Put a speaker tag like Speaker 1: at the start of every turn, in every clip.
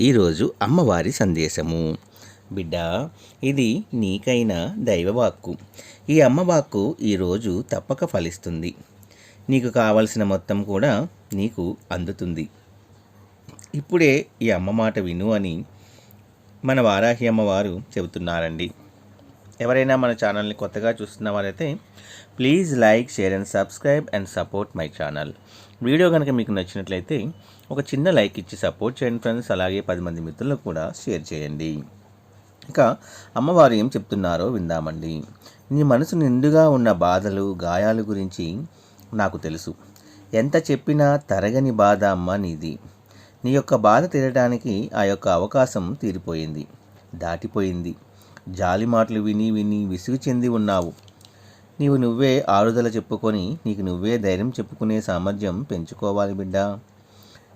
Speaker 1: ఈరోజు అమ్మవారి సందేశము. బిడ్డ ఇది నీకైన దైవవాక్కు. ఈ అమ్మవాక్కు ఈరోజు తప్పక ఫలిస్తుంది. నీకు కావలసిన మొత్తం కూడా నీకు అందుతుంది. ఇప్పుడే ఈ అమ్మ మాట విను అని మన వారాహి అమ్మవారు చెబుతున్నారండి. ఎవరైనా మన ఛానల్ని కొత్తగా చూస్తున్న వారైతే please like share and subscribe and support my channel. Video కనుక మీకు నచ్చినట్లయితే ఒక చిన్న లైక్ ఇచ్చి సపోర్ట్ చేయండి ఫ్రెండ్స్ అలాగే పది మంది మిత్రులకు కూడా షేర్ చేయండి. ఇక అమ్మవారు ఏం చెప్తున్నారో విందామండి. నీ మనసు నిండుగా ఉన్న బాధలు గాయాలు గురించి నాకు తెలుసు. ఎంత చెప్పినా తరగని బాధ అమ్మ నీది. నీ యొక్క బాధ తీరడానికి ఆ యొక్క అవకాశం తీరిపోయింది దాటిపోయింది. జాలి మాటలు విని విని విసుగు చెంది ఉన్నావు. నీవు నువ్వే ఆరుదల చెప్పుకొని నీకు నువ్వే ధైర్యం చెప్పుకునే సామర్థ్యం పెంచుకోవాలి బిడ్డా.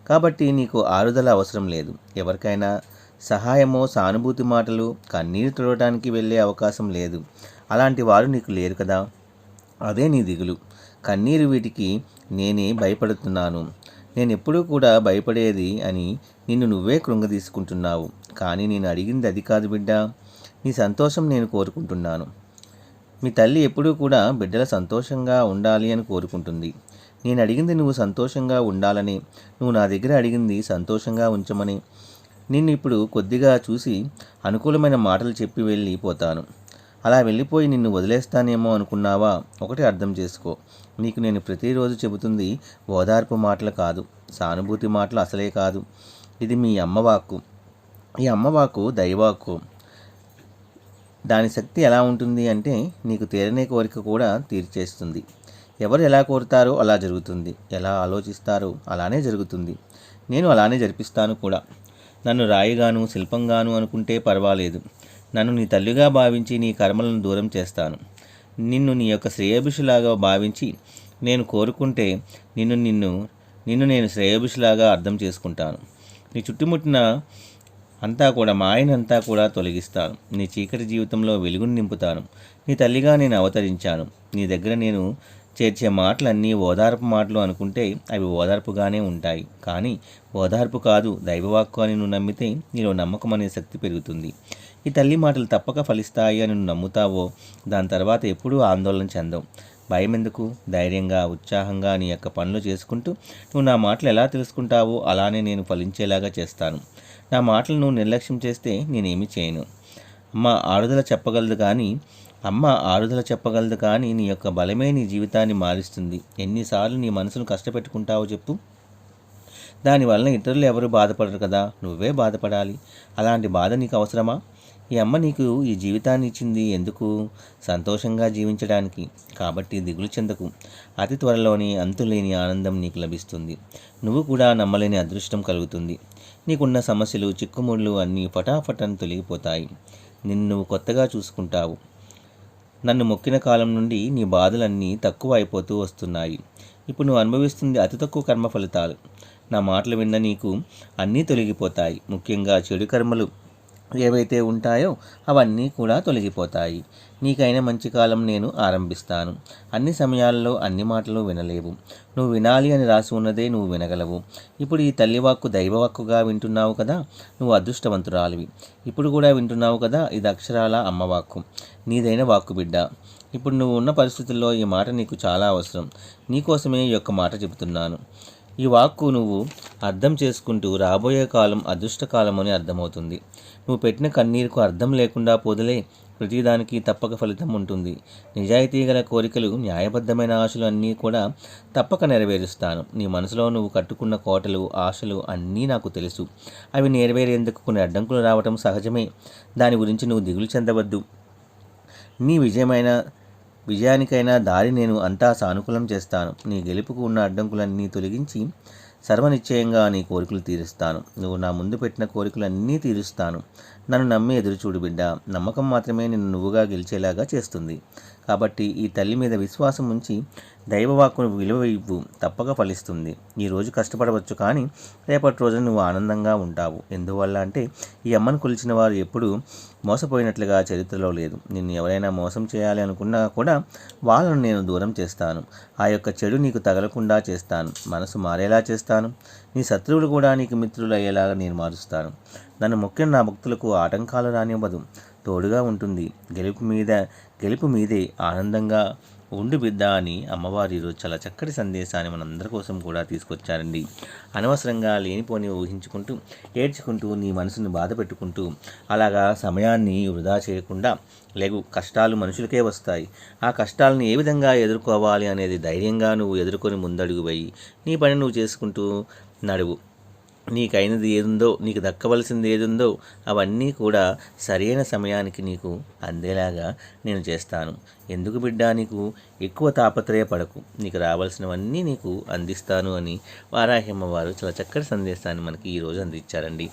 Speaker 1: కాబట్టి నీకు ఆరుదల అవసరం లేదు. ఎవరికైనా సహాయమో సానుభూతి మాటలు కన్నీరు తుడవడానికి వెళ్ళే అవకాశం లేదు. అలాంటి వారు నీకు లేరు కదా. అదే నీ దిగులు. కన్నీరు వీటికి నేనే భయపడుతున్నాను. నేను ఎప్పుడూ కూడా భయపడేది అని నిన్ను నువ్వే కృంగదీసుకుంటున్నావు. కానీ నేను అడిగింది అది కాదు బిడ్డ. నీ సంతోషం నేను కోరుకుంటున్నాను. మీ తల్లి ఎప్పుడూ కూడా బిడ్డల సంతోషంగా ఉండాలి అని కోరుకుంటుంది. నేను అడిగింది నువ్వు సంతోషంగా ఉండాలని. నువ్వు నా దగ్గర అడిగింది సంతోషంగా ఉంచమని. నిన్ను ఇప్పుడు కొద్దిగా చూసి అనుకూలమైన మాటలు చెప్పి వెళ్ళిపోతాను అలా వెళ్ళిపోయి నిన్ను వదిలేస్తానేమో అనుకున్నావా? ఒకటి అర్థం చేసుకో. నీకు నేను ప్రతిరోజు చెబుతుంది ఓదార్పు మాటలు కాదు. సానుభూతి మాటలు అసలే కాదు. ఇది మీ అమ్మవాక్కు ఈ అమ్మవాకు దైవాక్కు దాని శక్తి ఎలా ఉంటుంది అంటే నీకు తీరనే కోరిక కూడా తీర్చేస్తుంది. ఎవరు ఎలా కోరుతారో అలా జరుగుతుంది. ఎలా ఆలోచిస్తారో అలానే జరుగుతుంది. నేను అలానే జరిపిస్తాను కూడా. నన్ను రాయిగాను శిల్పంగాను అనుకుంటే పర్వాలేదు. నన్ను నీ తల్లిగా భావించి నీ కర్మలను దూరం చేస్తాను. నిన్ను నీ యొక్క శ్రేయభిషులాగా భావించి నేను కోరుకుంటే నిన్ను నిన్ను నిన్ను నేను శ్రేయభిషులాగా అర్థం చేసుకుంటాను. నీ చుట్టుముట్టిన అంతా కూడా మాయనంతా కూడా తొలగిస్తాను. నీ చీకటి జీవితంలో వెలుగును నింపుతాను. నీ తల్లిగా నేను అవతరించాను. నీ దగ్గర నేను చేర్చే మాటలన్నీ ఓదార్పు మాటలు అనుకుంటే అవి ఓదార్పుగానే ఉంటాయి. కానీ ఓదార్పు కాదు దైవవాక్కు అని నువ్వు నమ్మితే నీలో నమ్మకం అనే శక్తి పెరుగుతుంది. ఈ తల్లి మాటలు తప్పక ఫలిస్తాయి అని నువ్వు నమ్ముతావో దాని తర్వాత ఎప్పుడూ ఆందోళన చెందవు. భయం ఎందుకు? ధైర్యంగా ఉత్సాహంగా నీ యొక్క పనులు చేసుకుంటూ నువ్వు నా మాటలు ఎలా తెలుసుకుంటావో అలానే నేను ఫలించేలాగా చేస్తాను. నా మాటలు నువ్వు నిర్లక్ష్యం చేస్తే నేనేమి చేయను. అమ్మ ఆరుదల చెప్పగలదు కానీ అమ్మ ఆరుదల చెప్పగలదు కానీ నీ యొక్క బలమే నీ జీవితాన్ని మారుస్తుంది. ఎన్నిసార్లు నీ మనసును కష్టపెట్టుకుంటావో చెప్పు. దానివల్ల ఇతరులు ఎవరు బాధపడరు కదా? నువ్వే బాధపడాలి. అలాంటి బాధ నీకు అవసరమా? ఈ అమ్మ నీకు ఈ జీవితాన్ని ఇచ్చింది ఎందుకు? సంతోషంగా జీవించడానికి. కాబట్టి దిగులు చెందకు. అతి త్వరలోనే అంతులేని ఆనందం నీకు లభిస్తుంది. నువ్వు కూడా నమ్మలేని అదృష్టం కలుగుతుంది. నీకున్న సమస్యలు చిక్కుముళ్ళు అన్నీ ఫటాఫటన్ తొలగిపోతాయి. నిన్ను నువ్వు కొత్తగా చూసుకుంటావు. నన్ను మొక్కిన కాలం నుండి నీ బాధలన్నీ తక్కువ అయిపోతూ వస్తున్నాయి. ఇప్పుడు నువ్వు అనుభవిస్తుంది అతి తక్కువ కర్మ ఫలితాలు నా మాటలు విన్న నీకు అన్నీ తొలగిపోతాయి. ముఖ్యంగా చెడు కర్మలు. ఏవైతే ఉంటాయో అవన్నీ కూడా తొలగిపోతాయి. నీకైన మంచి కాలం నేను ఆరంభిస్తాను. అన్ని సమయాల్లో అన్ని మాటలు వినలేవు. నువ్వు వినాలి అని రాసి ఉన్నదే నువ్వు వినగలవు. ఇప్పుడు ఈ తల్లివాక్కు దైవవాక్కుగా వింటున్నావు కదా నువ్వు అదృష్టవంతురాలివి. ఇప్పుడు కూడా వింటున్నావు కదా ఇది అక్షరాల అమ్మవాక్కు నీదైన వాక్కు బిడ్డ. ఇప్పుడు నువ్వు ఉన్న పరిస్థితుల్లో ఈ మాట నీకు చాలా అవసరం. నీకోసమే ఈ యొక్క మాట చెబుతున్నాను. ఈ వాక్కు నువ్వు అర్థం చేసుకుంటూ రాబోయే కాలం అదృష్టకాలం అని అర్థమవుతుంది. నువ్వు పెట్టిన కన్నీరుకు అర్థం లేకుండా పోదులే ప్రతిదానికి తప్పక ఫలితం ఉంటుంది. నిజాయితీ గల కోరికలు న్యాయబద్ధమైన ఆశలు అన్నీ కూడా తప్పక నెరవేరుస్తాను. నీ మనసులో నువ్వు కట్టుకున్న కోటలు ఆశలు అన్నీ నాకు తెలుసు. అవి నెరవేరేందుకు కొన్ని అడ్డంకులు రావటం సహజమే. దాని గురించి నువ్వు దిగులు చెందవద్దు. నీ విజయమైన విజయానికైనా దారి నేను అంతా సానుకూలం చేస్తాను. నీ గెలుపుకు ఉన్న అడ్డంకులన్నీ తొలగించి సర్వనిశ్చయంగా నీ కోరికలు తీరుస్తాను. నువ్వు నా ముందు పెట్టిన కోరికలన్నీ తీరుస్తాను. నన్ను నమ్మి ఎదురుచూడు బిడ్డ. నమ్మకం మాత్రమే నిన్ను నువ్వుగా గెలిచేలాగా చేస్తుంది. కాబట్టి ఈ తల్లి మీద విశ్వాసం ఉంచి దైవవాక్కును విలువ ఇవ్వు తప్పక ఫలిస్తుంది. ఈరోజు కష్టపడవచ్చు కానీ రేపటి రోజున నువ్వు ఆనందంగా ఉంటావు. ఎందువల్ల అంటే ఈ అమ్మను కొలిచిన వారు ఎప్పుడూ మోసపోయినట్లుగా చరిత్రలో లేదు. నిన్ను ఎవరైనా మోసం చేయాలి అనుకున్నా కూడా వాళ్ళను నేను దూరం చేస్తాను. ఆ యొక్క చెడు నీకు తగలకుండా చేస్తాను. మనసు మారేలా చేస్తాను. నీ శత్రువులు కూడా నీకు మిత్రులు అయ్యేలాగా నేను మారుస్తాను. నన్ను మొక్కిన నా భక్తులకు ఆటంకాలు రానివ్వదు. తోడుగా ఉంటుంది. గెలుపు మీద గెలుపు మీదే ఆనందంగా ఉండు బిడ్డ అని అమ్మవారు ఈరోజు చాలా చక్కటి సందేశాన్ని మనందరి కోసం కూడా తీసుకొచ్చారండి. అనవసరంగా లేనిపోని ఊహించుకుంటూ ఏడ్చుకుంటూ నీ మనసుని బాధ పెట్టుకుంటూ అలాగా సమయాన్ని వృధా చేయకుండా లేవు కష్టాలు మనుషులకే వస్తాయి. ఆ కష్టాలను ఏ విధంగా ఎదుర్కోవాలి అనేది ధైర్యంగా నువ్వు ఎదుర్కొని ముందడుగు పోయి నీ పని నువ్వు చేసుకుంటూ నడువు. నీకైనది ఏదుందో నీకు దక్కవలసింది ఏదుందో అవన్నీ కూడా సరైన సమయానికి నీకు అందేలాగా నేను చేస్తాను. ఎందుకు బిడ్డ నీకు? ఎక్కువ తాపత్రయపడకు. నీకు రావాల్సినవన్నీ నీకు అందిస్తాను అని వారాహిమ్మ వారు చాలా చక్కటి సందేశాన్ని మనకి ఈరోజు అందించారండి.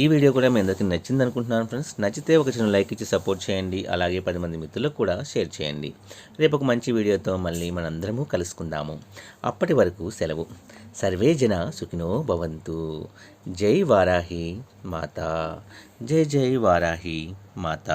Speaker 1: ఈ వీడియో కూడా మీ అందరికీ నచ్చింది అనుకుంటున్నాను ఫ్రెండ్స్. నచ్చితే ఒక చిన్న లైక్ ఇచ్చి సపోర్ట్ చేయండి. అలాగే పది మంది మిత్రులకు కూడా షేర్ చేయండి. రేపు ఒక మంచి వీడియోతో మళ్ళీ మనందరము కలుసుకుందాము. అప్పటి వరకు సెలవు. సర్వే జన సుఖినో భవంతు. జై వారాహి మాత. జై జై వారాహి మాత.